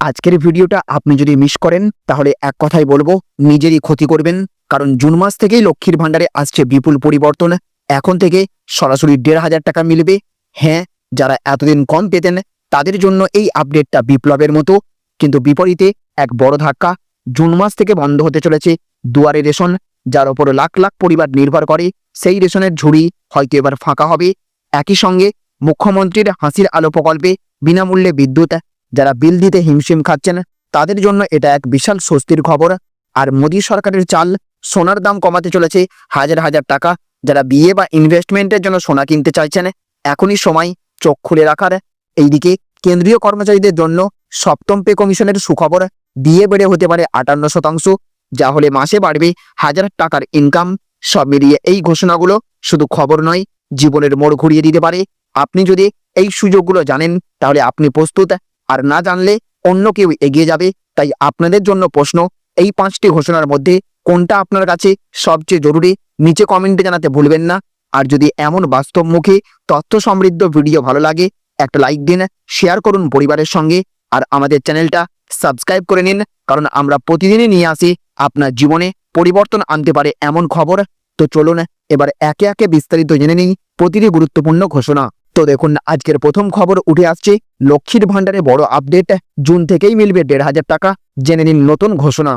আজকের ভিডিওটা আপনি যদি মিস করেন, তাহলে এক কথাই বলব, নিজেরই ক্ষতি করবেন। কারণ জুন মাস থেকেই লক্ষ্মীর ভাণ্ডারে আসছে বিপুল পরিবর্তন। এখন থেকে সরাসরি দেড় হাজার টাকা মিলবে। হ্যাঁ যারা এতদিন কম পেতেন, তাদের জন্য এই আপডেটটা বিপ্লবের মতো। কিন্তু বিপরীতে এক বড় ধাক্কা, জুন মাস থেকে বন্ধ হতে চলেছে দুয়ারে রেশন, যার ওপর লাখ লাখ পরিবার নির্ভর করে। সেই রেশনের ঝুড়ি হয়তো এবার ফাঁকা হবে। একই সঙ্গে মুখ্যমন্ত্রীর হাসির আলো প্রকল্পে বিনামূল্যে বিদ্যুৎ যারা বিল দিতে হিমশিম খাচ্ছেন, তাদের জন্য এটা এক বিশাল স্বস্তির খবর। আর মোদী সরকারের চাল সোনার দাম কমাতে চলেছে হাজার হাজার টাকা। যারা বিয়ে বা ইনভেস্টমেন্টের জন্য সোনা কিনতে চাইছেন, এখনই সময় চোখ খুলে রাখার। এইদিকে কেন্দ্রীয় কর্মচারীদের জন্য সপ্তম পে কমিশনের সুখবর, বিয়ে বেড়ে হতে পারে আটান্ন শতাংশ। যা হলে মাসে বাড়বে হাজার টাকার ইনকাম সব মিলিয়ে এই ঘোষণাগুলো শুধু খবর নয়, জীবনের মোড় ঘুরিয়ে দিতে পারে। আপনি যদি এই সুযোগগুলো জানেন, তাহলে আপনি প্রস্তুত। আর না জানলে অন্য কেউ এগিয়ে যাবে। তাই আপনাদের জন্য প্রশ্ন, এই পাঁচটি ঘোষণার মধ্যে কোনটা আপনার কাছে সবচেয়ে জরুরি? নিচে কমেন্টে জানাতে ভুলবেন না। আর যদি এমন বাস্তবমুখী তথ্য সমৃদ্ধ ভিডিও ভালো লাগে, একটা লাইক দিন, শেয়ার করুন পরিবারের সঙ্গে, আর আমাদের চ্যানেলটা সাবস্ক্রাইব করে নিন, কারণ আমরা প্রতিদিনই নিয়ে আসি আপনার জীবনে পরিবর্তন আনতে পারে এমন খবর। তো চলুন, এবার একে একে বিস্তারিত জেনে নিই প্রতিটি গুরুত্বপূর্ণ ঘোষণা। তো দেখুন, আজকের প্রথম খবর উঠে আসছে। লক্ষ্মীর ভাণ্ডারে বড় আপডেট জুন থেকেই মিলবে দেড় হাজার টাকা। জেনে নিন নতুন ঘোষণা।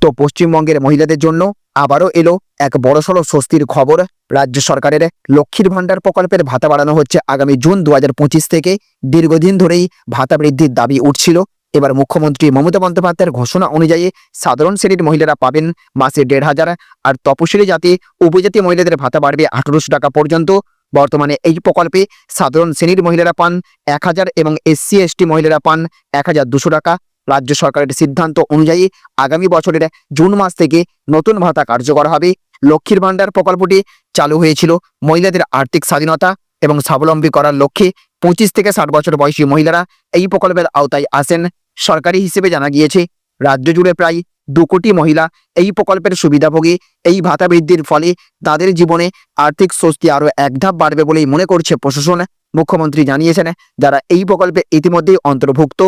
তো পশ্চিমবঙ্গের মহিলাদের জন্য আবারও এলো এক বড়সড় স্বস্তির খবর। রাজ্য সরকারের লক্ষ্মীর ভাণ্ডার প্রকল্পের ভাতা বাড়ানো হচ্ছে আগামী জুন দু হাজার পঁচিশ থেকে। দীর্ঘদিন ধরেই ভাতা বৃদ্ধির দাবি উঠছিল। এবার মুখ্যমন্ত্রী মমতা বন্দ্যোপাধ্যায়ের ঘোষণা অনুযায়ী সাধারণ শ্রেণির মহিলারা পাবেন মাসে দেড় হাজার। আর তপশিলি জাতি, উপজাতি মহিলাদের ভাতা বাড়বে আঠারোশো টাকা পর্যন্ত। বর্তমানে এই প্রকল্পে সাধারণ শ্রেণির মহিলারা পান এক হাজার এবং এসসি, এসটি মহিলারা পান এক হাজার দুশো টাকা। রাজ্য সরকারের সিদ্ধান্ত অনুযায়ী আগামী বছরের জুন মাস থেকে নতুন ভাতা কার্যকর হবে। লক্ষ্মীর ভাণ্ডার প্রকল্পটি চালু হয়েছিল মহিলাদের আর্থিক স্বাধীনতা এবং স্বাবলম্বী করার লক্ষ্যে। পঁচিশ থেকে ষাট বছর বয়সী মহিলারা এই প্রকল্পের আওতায় আসেন। সরকারি হিসেবে জানা গিয়েছে, রাজ্য জুড়ে প্রায় দু কোটি মহিলা এই প্রকল্পের সুবিধাভোগী। এই ভাতা বৃদ্ধির ফলে তাদের জীবনে আর্থিক স্বস্তি আরও এক ধাপ বাড়বে বলেই মনে করছে প্রশাসন। মুখ্যমন্ত্রী জানিয়েছেন, যারা এই প্রকল্পে ইতিমধ্যেই অন্তর্ভুক্ত,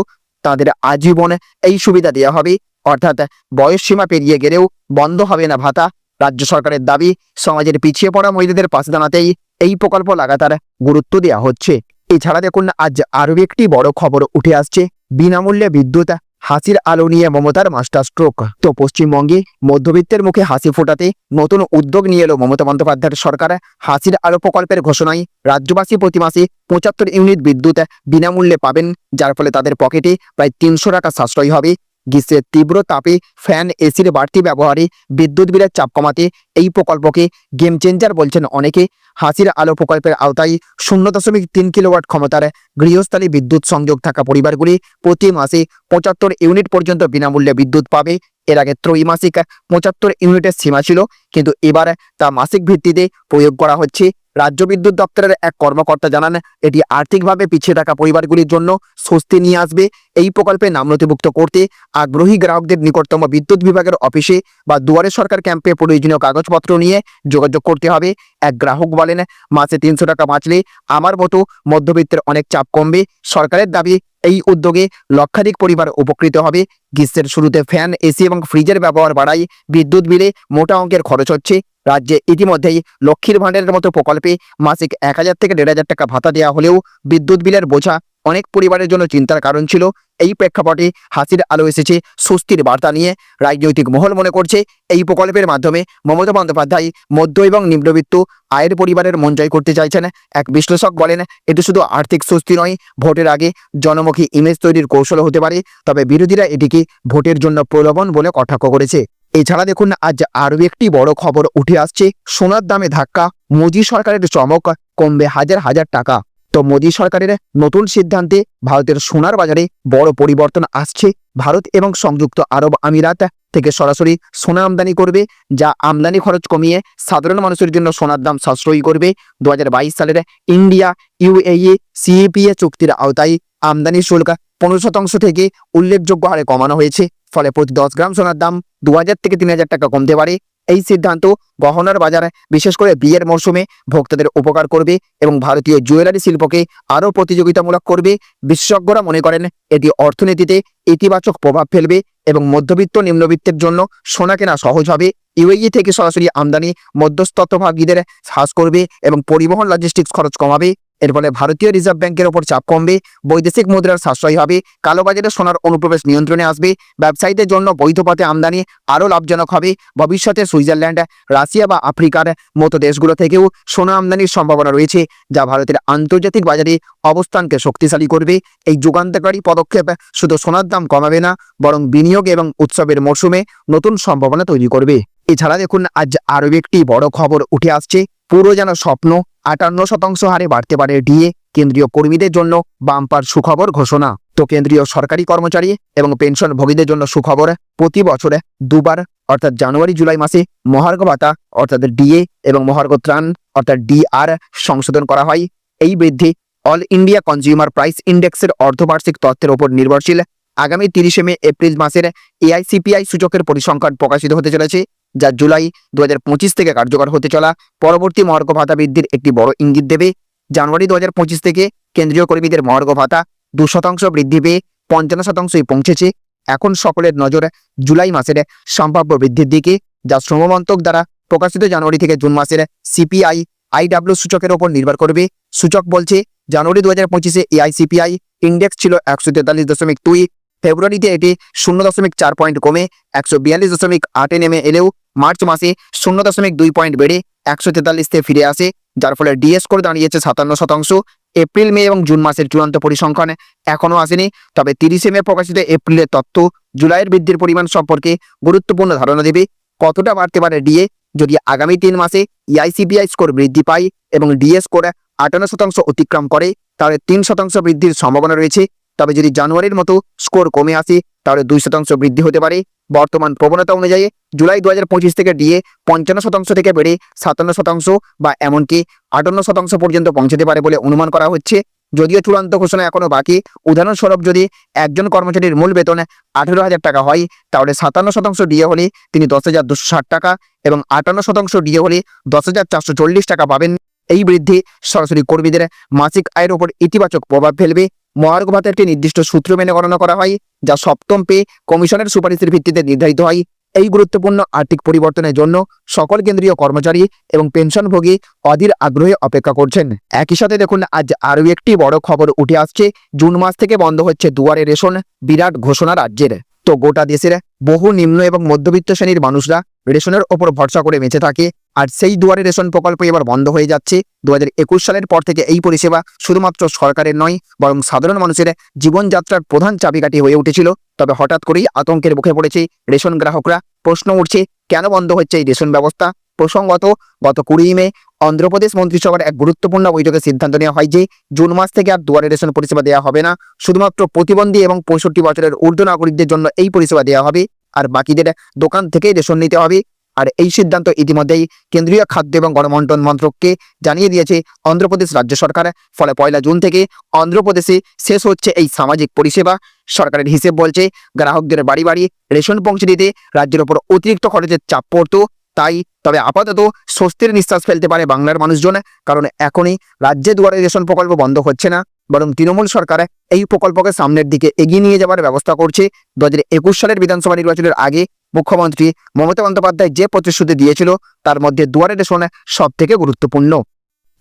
তাদের আজীবন এই সুবিধা দেওয়া হবে। অর্থাৎ বয়স সীমা পেরিয়ে গেলেও বন্ধ হবে না ভাতা। রাজ্য সরকারের দাবি, সমাজের পিছিয়ে পড়া মহিলাদের পাশে দাঁড়াতেই এই প্রকল্প লাগাতার গুরুত্ব দেওয়া হচ্ছে। এছাড়া দেখুন, আজ আরও একটি বড় খবর উঠে আসছে। বিনামূল্যে বিদ্যুৎ হাসির আলো নিয়ে মমতার মাস্টার স্ট্রোক তো পশ্চিমবঙ্গে মধ্যবিত্তের মুখে হাসি ফোটাতে নতুন উদ্যোগ নিয়ে এলো মমতা বন্দ্যোপাধ্যায়ের সরকার। হাসির আলো প্রকল্পের ঘোষণায় রাজ্যবাসী প্রতি মাসে পঁচাত্তর ইউনিট বিদ্যুৎ বিনামূল্যে পাবেন, যার ফলে তাদের পকেটে প্রায় তিনশো টাকা সাশ্রয় হবে। গ্রীষ্মের তীব্র তাপে ফ্যান এসির বাড়তি ব্যবহারে বিদ্যুৎ বিলের চাপ কমাতে এই প্রকল্পকে গেম চেঞ্জার বলছেন অনেকে। হাসির আলো প্রকল্পের আওতায় শূন্য দশমিক তিন কিলোওয়াট ক্ষমতার গৃহস্থালী বিদ্যুৎ সংযোগ থাকা পরিবারগুলি প্রতি মাসে পঁচাত্তর ইউনিট পর্যন্ত বিনামূল্যে বিদ্যুৎ পাবে। এর আগে ত্রৈমাসিক পঁচাত্তর ইউনিটের সীমা ছিল, কিন্তু এবার তা মাসিক ভিত্তিতে প্রয়োগ করা হচ্ছে। রাজ্য বিদ্যুৎ দপ্তরের এক কর্মকর্তা জানান, এটি আর্থিকভাবে পিছিয়ে থাকা পরিবারগুলির জন্য স্বস্তি নিয়ে আসবে। এই প্রকল্পে নাম নথিভুক্ত করতে আগ্রহী গ্রাহকদের নিকটতম বিদ্যুৎ বিভাগের অফিসে বা দুয়ারে সরকার ক্যাম্পে প্রয়োজনীয় কাগজপত্র নিয়ে যোগাযোগ করতে হবে। এক গ্রাহক বলেন, মাসে তিনশো টাকা বাঁচলে আমার মতো মধ্যবিত্তের অনেক চাপ কমবে। সরকারের দাবি, এই উদ্যোগে লক্ষাধিক পরিবার উপকৃত হবে। গ্রীষ্মের শুরুতে ফ্যান, এসি এবং ফ্রিজের ব্যবহার বাড়ায় বিদ্যুৎ বিলে মোটা অঙ্কের খরচ হচ্ছে। রাজ্যে ইতিমধ্যেই লক্ষ্মীর ভাণ্ডারের মতো প্রকল্পে মাসিক এক হাজার থেকে দেড় হাজার টাকা ভাতা দেওয়া হলেও বিদ্যুৎ বিলের বোঝা অনেক পরিবারের জন্য চিন্তার কারণ ছিল। এই প্রেক্ষাপটে হাসির আলো এসেছে স্বস্তির বার্তা নিয়ে। রাজনৈতিক মহল মনে করছে এই প্রকল্পের মাধ্যমে মমতা বন্দ্যোপাধ্যায় মধ্য এবং নিম্নবিত্ত আয়ের পরিবারের মন জয় করতে চাইছেন। এক বিশ্লেষক বলেন, এটি শুধু আর্থিক স্বস্তি নয়, ভোটের আগে জনমুখী ইমেজ তৈরির কৌশল হতে পারে। তবে বিরোধীরা এটিকে ভোটের জন্য প্রলোভন বলে কটাক্ষ করেছে। এছাড়া দেখুন, আজ আরও একটি বড় খবর উঠে আসছে। সোনার দামে ধাক্কা, মোদী সরকারের চমক কমবে হাজার হাজার টাকা। তো মোদী সরকারের নতুন সিদ্ধান্তে ভারতের সোনার বাজারে বড় পরিবর্তন আসছে। ভারত এবং সংযুক্ত আরব আমিরাত থেকে সরাসরি সোনা আমদানি করবে, যা আমদানি খরচ কমিয়ে সাধারণ মানুষের জন্য সোনার দাম সাশ্রয়ী করবে। দু হাজার বাইশ সালের ইন্ডিয়া ইউএই সিএপিএ চুক্তির আওতায় আমদানি শুল্ক পনেরো শতাংশ থেকে উল্লেখযোগ্য হারে কমানো হয়েছে। ফলে প্রতি দশ গ্রাম সোনার দাম দু হাজার থেকে তিন হাজার টাকা কমতে পারে। এই সিদ্ধান্ত গহনার বাজারে, বিশেষ করে বিয়ের মরশুমে, ভোক্তাদের উপকার করবে এবং ভারতীয় জুয়েলারি শিল্পকে আরও প্রতিযোগিতামূলক করবে। বিশেষজ্ঞরা মনে করেন, এটি অর্থনীতিতে ইতিবাচক প্রভাব ফেলবে এবং মধ্যবিত্ত নিম্নবিত্তের জন্য সোনা কেনা সহজ হবে। ইউএই থেকে সরাসরি আমদানি মধ্যস্থত্বভাগীদের হ্রাস করবে এবং পরিবহন লজিস্টিক্স খরচ কমাবে। এর ফলে ভারতীয় রিজার্ভ ব্যাংকের ওপর চাপ কমবে, বৈদেশিক মুদ্রার সাশ্রয় হবে কালোবাজারে সোনার অনুপ্রবেশ নিয়ন্ত্রণে আসবে, ব্যবসায়ীদের জন্য বৈধ আমদানি আরও লাভজনক হবে। ভবিষ্যতে সুইজারল্যান্ড, রাশিয়া বা আফ্রিকার মতো দেশগুলো থেকেও সোনা আমদানির সম্ভাবনা রয়েছে, যা ভারতের আন্তর্জাতিক বাজারে অবস্থানকে শক্তিশালী করবে। এই যুগান্তকারী পদক্ষেপ শুধু সোনার দাম কমাবে না, বরং বিনিয়োগ এবং উৎসবের মরশুমে নতুন সম্ভাবনা তৈরি করবে। এছাড়া দেখুন, আজ আরও একটি বড় খবর উঠে আসছে। পুরো যেন স্বপ্ন, আটান্ন শতাংশ হারে বাড়তে পারে ডিএ, কেন্দ্রীয় কর্মীদের জন্য বাম্পার সুখবর ঘোষণা। তো কেন্দ্রীয় সরকারি কর্মচারী এবং পেনশন ভোগীদের জন্য সুখবর, প্রতি বছরে দুবার, অর্থাৎ জানুয়ারি, জুলাই মাসে মহার্ঘ ভাতা, অর্থাৎ ডিএ এবং মহার্ঘ ত্রাণ, অর্থাৎ ডিআর, সংশোধন করা হয়। এই বৃদ্ধি অল ইন্ডিয়া কনজিউমার প্রাইস ইন্ডেক্সের অর্ধবার্ষিক তথ্যের ওপর নির্ভরশীল। আগামী তিরিশে মে, এপ্রিল মাসের এআইসিপিআই সূচকের পরিসংখ্যান প্রকাশিত হতে চলেছে। যা জুলাই দু হাজার পঁচিশ থেকে কার্যকর হতে চলা পরবর্তী মহার্ঘ ভাতা বৃদ্ধির একটি বড় ইঙ্গিত দেবে। জানুয়ারি দু হাজার পঁচিশ থেকে কেন্দ্রীয় কর্মীদের মহার্ঘ ভাতা দু শতাংশ বৃদ্ধি পেয়ে পঞ্চান্ন শতাংশই পৌঁছেছে। এখন সকলের নজর জুলাই মাসের সম্ভাব্য বৃদ্ধির দিকে, যা শ্রমমন্ত্রক দ্বারা প্রকাশিত জানুয়ারি থেকে জুন মাসের সিপিআই, আইডাব্লিউ সূচকের ওপর নির্ভর করবে। সূচক বলছে, জানুয়ারি দু হাজার পঁচিশে এআইসিপিআই ইন্ডেক্স ছিল একশো তেতাল্লিশ দশমিক দুই ফেব্রুয়ারিতে এটি শূন্য দশমিক চার পয়েন্ট কমে একশো বিয়াল্লিশ দশমিক আটে নেমে এলেও মার্চ মাসে শূন্য দশমিক দুই পয়েন্ট বেড়ে একশো তেতাল্লিশতে ফিরে আসে, যার ফলে ডিএস করে দাঁড়িয়েছে সাতান্ন শতাংশ। এপ্রিল, মে এবং জুন মাসের চূড়ান্ত পরিসংখ্যান এখনও আসেনি, তবে তিরিশে মে প্রকাশিত এপ্রিলের তথ্য জুলাইয়ের বৃদ্ধির পরিমাণ সম্পর্কে গুরুত্বপূর্ণ ধারণা দেবে। কতটা বাড়তে পারে ডিএ? যদি আগামী তিন মাসে E ইআইসিপিআই স্কোর বৃদ্ধি পায় এবং ডিএস স্কোর আটান্ন শতাংশ অতিক্রম করে, তাহলে তিন শতাংশ বৃদ্ধির সম্ভাবনা রয়েছে। তবে যদি জানুয়ারির মতো স্কোর কমে আসে, তাহলে দুই শতাংশ বৃদ্ধি হতে পারে। বর্তমান প্রবণতা অনুযায়ী জুলাই দু হাজার পঁচিশ থেকে ডিএ পঞ্চান্ন শতাংশ থেকে বেড়ে সাতান্ন শতাংশ বা এমনকি আটান্ন শতাংশ পর্যন্ত পৌঁছতে পারে বলে অনুমান করা হচ্ছে। যদিও চূড়ান্ত ঘোষণা এখনও বাকি। উদাহরণস্বরূপ যদি একজন কর্মচারীর মূল বেতন আঠেরো হাজার টাকা হয়, তাহলে সাতান্ন শতাংশ ডিএ হলে তিনি দশ হাজার দুশো ষাট টাকা এবং আটান্ন শতাংশ ডিএ হলে দশ হাজার চারশো চল্লিশ টাকা পাবেন। এই বৃদ্ধি সরাসরি কর্মীদের মাসিক আয়ের উপর ইতিবাচক প্রভাব ফেলবে। মহার্ঘ ভাতার একটি নির্দিষ্ট সূত্র মেনে গণনা করা হয়, যা সপ্তম পে কমিশনের সুপারিশের ভিত্তিতে নির্ধারিত হয়। এই গুরুত্বপূর্ণ আর্থিক পরিবর্তনের জন্য সকল কেন্দ্রীয় কর্মচারী এবং পেনশনভোগী অধীর আগ্রহে অপেক্ষা করছেন। একই সাথে দেখুন, আজ আরও একটি বড় খবর উঠে আসছে। জুন মাস থেকে বন্ধ হচ্ছে দুয়ারে রেশন, বিরাট ঘোষণা রাজ্যের। তো গোটা দেশের বহু নিম্ন এবং মধ্যবিত্ত শ্রেণির মানুষরা রেশনের ওপর ভরসা করে বেঁচে থাকে। আর সেই দুয়ারে রেশন প্রকল্প এবার বন্ধ হয়ে যাচ্ছে। দু হাজার একুশ সালের পর থেকে এই পরিষেবা শুধুমাত্র সরকারের নয়, বরং সাধারণ মানুষের জীবনযাত্রার প্রধান চাবিকাঠি হয়ে উঠেছিল। তবে হঠাৎ করেই আতঙ্কের মুখে পড়েছে রেশন গ্রাহকরা। প্রশ্ন উঠছে, কেন বন্ধ হচ্ছে এই রেশন ব্যবস্থা? প্রসঙ্গত গত কুড়ি মে অন্ধ্রপ্রদেশ মন্ত্রিসভার এক গুরুত্বপূর্ণ বৈঠকে সিদ্ধান্ত নেওয়া হয় যে জুন মাস থেকে আর দুয়ারে রেশন পরিষেবা দেওয়া হবে না। শুধুমাত্র প্রতিবন্ধী এবং পঁয়ষট্টি বছরের ঊর্ধ্ব নাগরিকদের জন্য এই পরিষেবা দেওয়া হবে আর বাকিদের দোকান থেকেই রেশন নিতে হবে। আর এই সিদ্ধান্ত ইতিমধ্যেই কেন্দ্রীয় খাদ্য এবং গণবন্টন মন্ত্রককে জানিয়ে দিয়েছে অন্ধ্রপ্রদেশ রাজ্য সরকার। ফলে পয়লা জুন থেকে অন্ধ্রপ্রদেশে শেষ হচ্ছে এই সামাজিক পরিষেবা। সরকারের হিসেব বলছে, গ্রাহকদের বাড়ি বাড়ি রেশন পৌঁছে দিতে রাজ্যের ওপর অতিরিক্ত খরচের চাপ পড়তো। তাই তবে আপাতত স্বস্তির নিঃশ্বাস ফেলতে পারে বাংলার মানুষজন, কারণ এখনই রাজ্যে দুয়ারে রেশন প্রকল্প বন্ধ হচ্ছে না। বরং তৃণমূল সরকার এই প্রকল্পকে সামনের দিকে এগিয়ে নিয়ে যাওয়ার ব্যবস্থা করছে। দু হাজার একুশ সালের বিধানসভা নির্বাচনের আগে মুখ্যমন্ত্রী মমতা বন্দ্যোপাধ্যায় যে প্রতিশ্রুতি দিয়েছিল, তার মধ্যে দুয়ারে রেশন সব থেকে গুরুত্বপূর্ণ।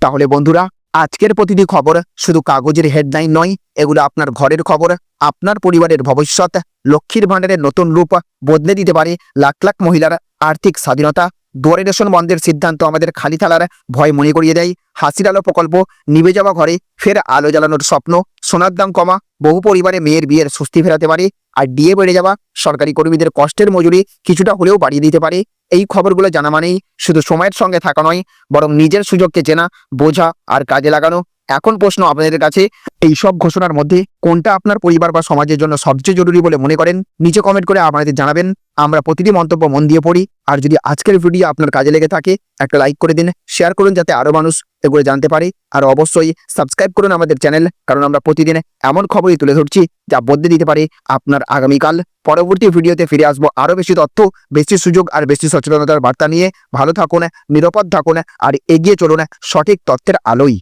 তাহলে বন্ধুরা আজকের প্রতিটি খবর শুধু কাগজের হেডলাইন নয়, এগুলো আপনার ঘরের খবর, আপনার পরিবারের ভবিষ্যৎ, লক্ষ্মীর ভাণ্ডারের নতুন রূপ বদলে দিতে পারে লাখ লাখ মহিলার আর্থিক স্বাধীনতা। দুয়ারে রেশন বন্ধের সিদ্ধান্ত আমাদের খালি থালার ভয় মনে করিয়ে দেয়। হাসির আলো প্রকল্প নিভে যাওয়া ঘরে ফের আলো জ্বালানোর স্বপ্ন। সোনার দাম কমা, বহু পরিবারে মেয়ের বিয়ের স্বস্তি ফেরাতে পারে, আর ডিএ বেড়ে যাওয়া সরকারি কর্মীদের কষ্টের মজুরি কিছুটা হলেও বাড়িয়ে দিতে পারে। এই খবরগুলো জানা মানেই শুধু সময়ের সঙ্গে থাকা নয়, বরং নিজের সুযোগকে চেনা, বোঝা আর কাজে লাগানো এখন প্রশ্ন আপনাদের কাছে এই সব ঘোষণার মধ্যে কোনটা আপনার পরিবার বা সমাজের জন্য সবচেয়ে জরুরি বলে মনে করেন? নিচে কমেন্ট করে আপনাদের জানাবেন। আমরা প্রতিটি মন্তব্য মন দিয়ে পড়ি। আর যদি আজকের ভিডিও আপনার কাজে লেগে থাকে, একটা লাইক করে দিন শেয়ার করুন যাতে আরও মানুষ এগুলো জানতে পারে। আর অবশ্যই সাবস্ক্রাইব করুন আমাদের চ্যানেল কারণ আমরা প্রতিদিন এমন খবরই তুলে ধরছি যা বদলে দিতে পারে আপনার আগামীকাল। পরবর্তী ভিডিওতে ফিরে আসব আরও বেশি তথ্য, বেশি সুযোগ আর বেশি সচেতনতার বার্তা নিয়ে। ভালো থাকুন, নিরাপদ থাকুন, আর এগিয়ে চলুন সঠিক তথ্যের আলোয়।